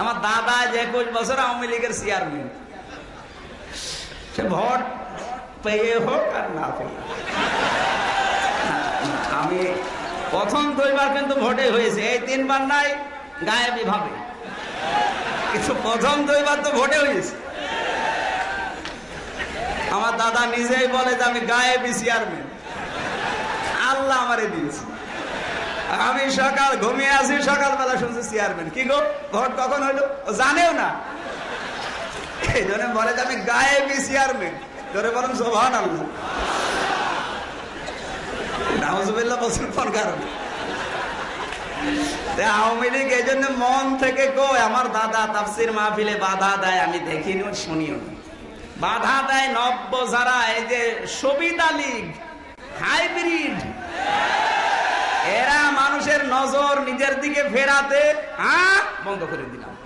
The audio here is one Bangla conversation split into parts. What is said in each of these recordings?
আমার দাদা যে একুশ বছর আওয়ামী লীগের চেয়ারম্যান সে ভোট পেয়ে হোক আর না পেয়ে। আমি প্রথম দুইবার কিন্তু ভোটে হয়েছে, এই তিনবার নাই, গায়েবি ভাবে। কিন্তু প্রথম দুইবার তো ভোটে হয়েছে। আমার দাদা নিজেই বলে যে আমি গায়েবি চেয়ারম্যান আল্লাহ আমারে দিয়েছে। আমি সকাল ঘুমিয়ে আসি সকালবেলা শুনছি চেয়ারম্যান কি গো? ভোট কখন হইল? জানেও না। এই জন্য বলে যে আমি গায়েবি চেয়ারম্যান ধরে বলেন সোভান মন থেকে দাদা মাহফিলে বাধা দেয়, আমি দেখিনি, শুনিও। বাধা দেয় নব্য যারা, এই যে সবিতা লীগ, হাইব্রিড। এরা মানুষের নজর নিজের দিকে ফেরাতে হ্যাঁ? বন্ধ করে দিলাম।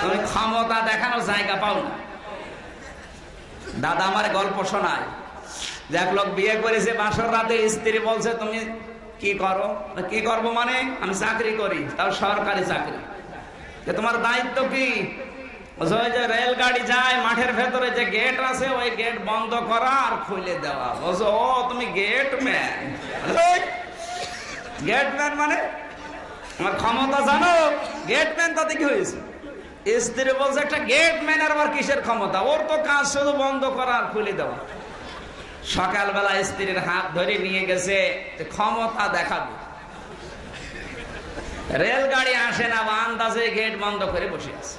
তুমি ক্ষমতা দেখানোর জায়গা পাও না। দাদা আমার গল্প শোনায়। যে এক লোক বিয়ে করেছে, বাসর রাতে স্ত্রী বলছে, তুমি কি করো? কি করব মানে? আমি চাকরি করি, তাও সরকারি চাকরি। তোমার দায়িত্ব কি? রেলগাড়ি যায়, মাঠের ভেতরে যে গেট আছে, ওই গেট বন্ধ করা আর খুলে দেওয়া। বলছো, ও, তুমি গেট ম্যান গেট ম্যান মানে? আমার ক্ষমতা জানো? গেট ম্যান তাতে কি হয়েছে? স্ত্রী বলছে, একটা গেট ম্যানের আবার কিসের ক্ষমতা? ওর তো কাজ শুধু বন্ধ করা আর খুলে দেওয়া। সকালবেলা স্ত্রীর হাত ধরে নিয়ে গেছে ক্ষমতা দেখাবে। রেলগাড়ি আসে না বা আন্দাজে গেট বন্ধ করে বসে আছে।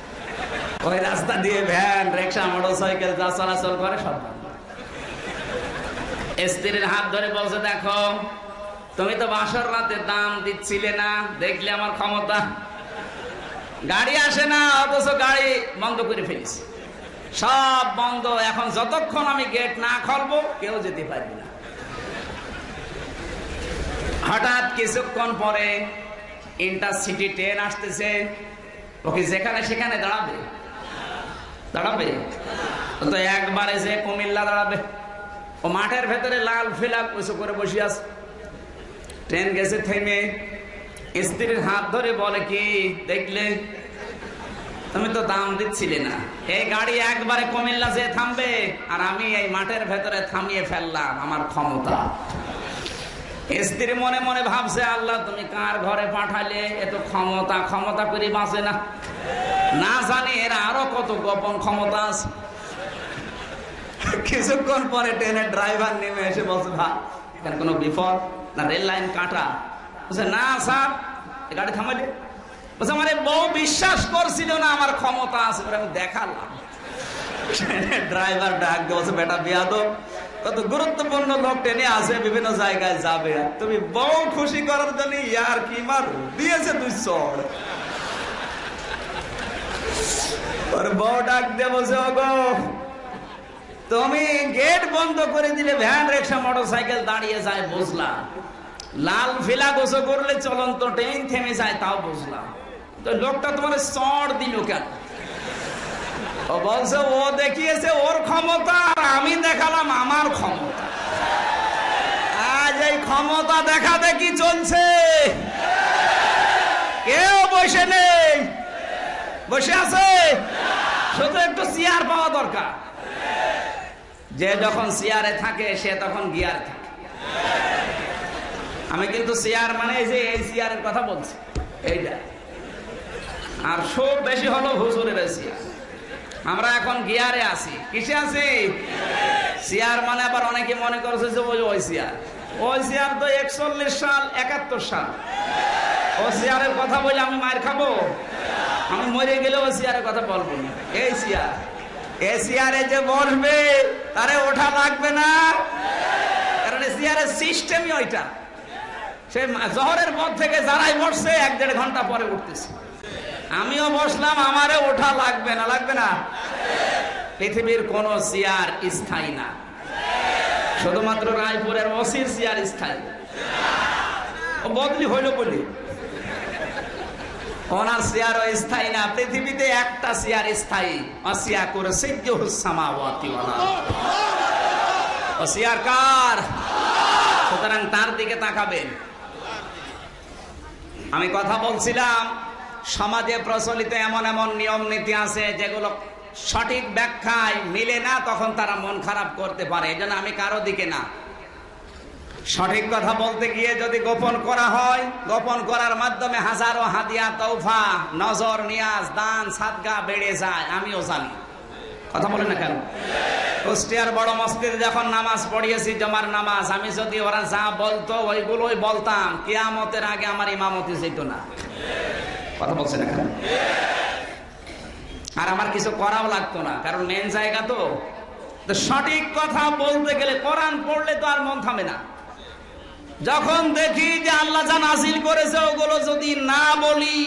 ওই রাস্তা দিয়ে ভ্যান, রিক্সা মোটর সাইকেল যা চলাচল করে সব স্ত্রীর হাত ধরে বলছে, দেখো তুমি তো বাসর রাতে দাম দিচ্ছিলে না, দেখলে আমার ক্ষমতা। গাড়ি আসে না, অথচ গাড়ি বন্ধ করে ফেলিস সব বন্ধ, এখন যতক্ষণ আমি গেট না খুলবো, কেউ যেতে পারবে না। হঠাৎ কিছুক্ষণ পরে ইন্টারসিটি ট্রেন আসতেছে ওকে যেখানে সেখানে দাঁড়াবে? দাঁড়াবে? তো একবারে যে কুমিল্লা দাঁড়াবে। ও মাঠের ভেতরে লাল ফিলাপ উঁচু করে বসে আছে। ট্রেন গেছে থেমে, স্ত্রীর হাত ধরে বলে কি, দেখলে? তুমি তো দাম দিচ্ছিলে না। এই গাড়ি একবারে কুমিল্লা যে থামবে, আর আমি এই মাঠের ভেতরে থামিয়ে ফেললাম আমার ক্ষমতা। স্ত্রী মনে মনে ভাবছে, আল্লাহ, তুমি কার ঘরে পাঠালে? এত ক্ষমতা ক্ষমতা করে বাঁচে না। না জানি এরা আরও কত গোপন ক্ষমতা আছে। কিছুক্ষণ পরে ট্রেনের ড্রাইভার নেমে এসে বলছে, ভাই এখানে কোনো বিপদ না রেল লাইন কাটা। বলছে, না, স্যার গাড়ি থামালে বলছে, আমার বউ বিশ্বাস করছিল না, আমার ক্ষমতা আছে। আমি দেখালাম। ড্রাইভার ডাক বলছে, বেটা বিয়াদব, কত গুরুত্বপূর্ণ লোক টেনে আসে, বিভিন্ন জায়গায় যাবে। তুমি বউ খুশি করার জন্য ইয়ার কি মার? দিয়েছে দুই চড়। ওর বউ ডাক দিয়ে বলছে, ওগো তুমি গেট বন্ধ করে দিলে ভ্যান, রিক্সা মোটর সাইকেল দাঁড়িয়ে যায়, বুঝলাম। লাল ফিলা গোসো করলে চলন্ত ট্রেন থেমে যায়, তাও বুঝলাম। তো লোকটা তোমার চড় দিল কেন? ও বলছে, ও দেখিয়েছে ওর ক্ষমতা আর আমি দেখালাম আমার ক্ষমতা। আজ এই ক্ষমতা দেখা দেখি চলছে? কেউ বসে নেই। বসে আছে? শুধু একটু চেয়ার পাওয়া দরকার। যে যখন চেয়ারে থাকে, সে তখন গিয়ার থাকে। আমি কিন্তু চেয়ার মানে যে এই চেয়ারের কথা বলছি। এইটা। আর সব বেশি হলো হুজুরের চেয়ার। আমরা এখন গিয়ারে আছি। কিসে আছি? চেয়ার মানে আবার অনেকে মনে করছে যে ওই ওই চেয়ার। ওই চেয়ার তো একচল্লিশ সাল, একাত্তর সাল। ও চেয়ারের কথা বলে আমি মার খাব। আমি মরে গেলে ও চেয়ারের কথা বলব না। এই চেয়ার। এই যে বসবে, তারে ওঠা লাগবে না। কারণ এই চেয়ারের সিস্টেমই ওইটা। সে জহরের পর থেকে যারাই বসছে, এক দেড় ঘণ্টা পরে উঠতেছে। আমিও বসলাম, আমারে ওঠা লাগবে না লাগবে না। পৃথিবীর কোন চেয়ার স্থায়ী না। শুধুমাত্র রায়পুরের অসির চেয়ার স্থায়ী। বদলি হইল বলি। ওনার চেয়ার স্থায়ী না, পৃথিবীতে একটা চেয়ার স্থায়ী। অসিয়া করে সিদ্ধ কার? সুতরাং তার দিকে তাকাবেন। আমি কথা বলছিলাম, সমাজে প্রচলিত এমন এমন নিয়ম নীতি আছে যেগুলো সঠিক ব্যাখ্যায় মিলে না, তখন তারা মন খারাপ করতে পারে। এই আমি কারও দিকে না। সঠিক কথা বলতে গিয়ে যদি গোপন করা হয়, গোপন করার মাধ্যমে হাজারো হাদিয়া তৌফা নজর, নিয়াজ, দান, সাদগা বেড়ে যায়, আমিও জানি। কথা বলে না কেন? কুষ্টিয়ার বড় মসজিদে যখন নামাজ পড়িয়েছি, জমার নামাজ, আমি যদি ওরা যা বলতো, ওইগুলোই বলতাম, কিয়ামতের আগে আমার ইমামতি যেত না। কথা বলছে না কেন? আর আমার কিছু করাও লাগতো না, কারণ মেন জায়গা তো সঠিক কথা বলতে গেলে কোরআন পড়লে তো আর মন থামে না। যখন দেখি যে আল্লাহ যা নাসিল করেছে, ওগুলো যদি না বলি,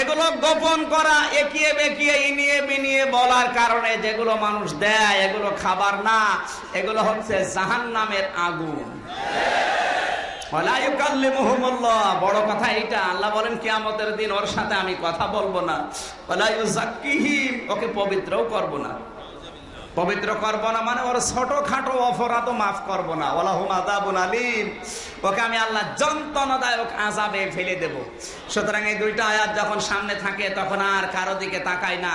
এগুলো গোপন করা, একিয়ে বেকিয়ে, ইনিয়ে বিনিয়ে বলার কারণে যেগুলো মানুষ দেয়, এগুলো খাবার না, এগুলো হচ্ছে জাহান নামের আগুন বড় কথা এইটা, আল্লাহ বলেন, কিয়ামতের দিন ওর সাথে আমি কথা বলব না। ওকে পবিত্রও করব না। পবিত্র করব না মানে ওর ছোট খাটো অপরাধ মাফ করব না। ওলা হুম আদাবুন ওকে আমি আল্লাহ যন্ত্রণাদায়ক আজাবে ফেলে দেব। সুতরাং এই দুইটা আয়াত যখন সামনে থাকে, তখন আর কারও দিকে তাকাই না।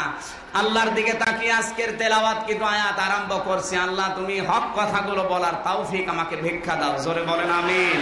আল্লাহর দিকে তাকিয়ে আজকের তেলাওয়াত কিন্তু আয়াত আরম্ভ করছি। আল্লাহ তুমি হক কথাগুলো বলার তৌফিক আমাকে ভিক্ষা দাও। জোরে বলেন, আমিন।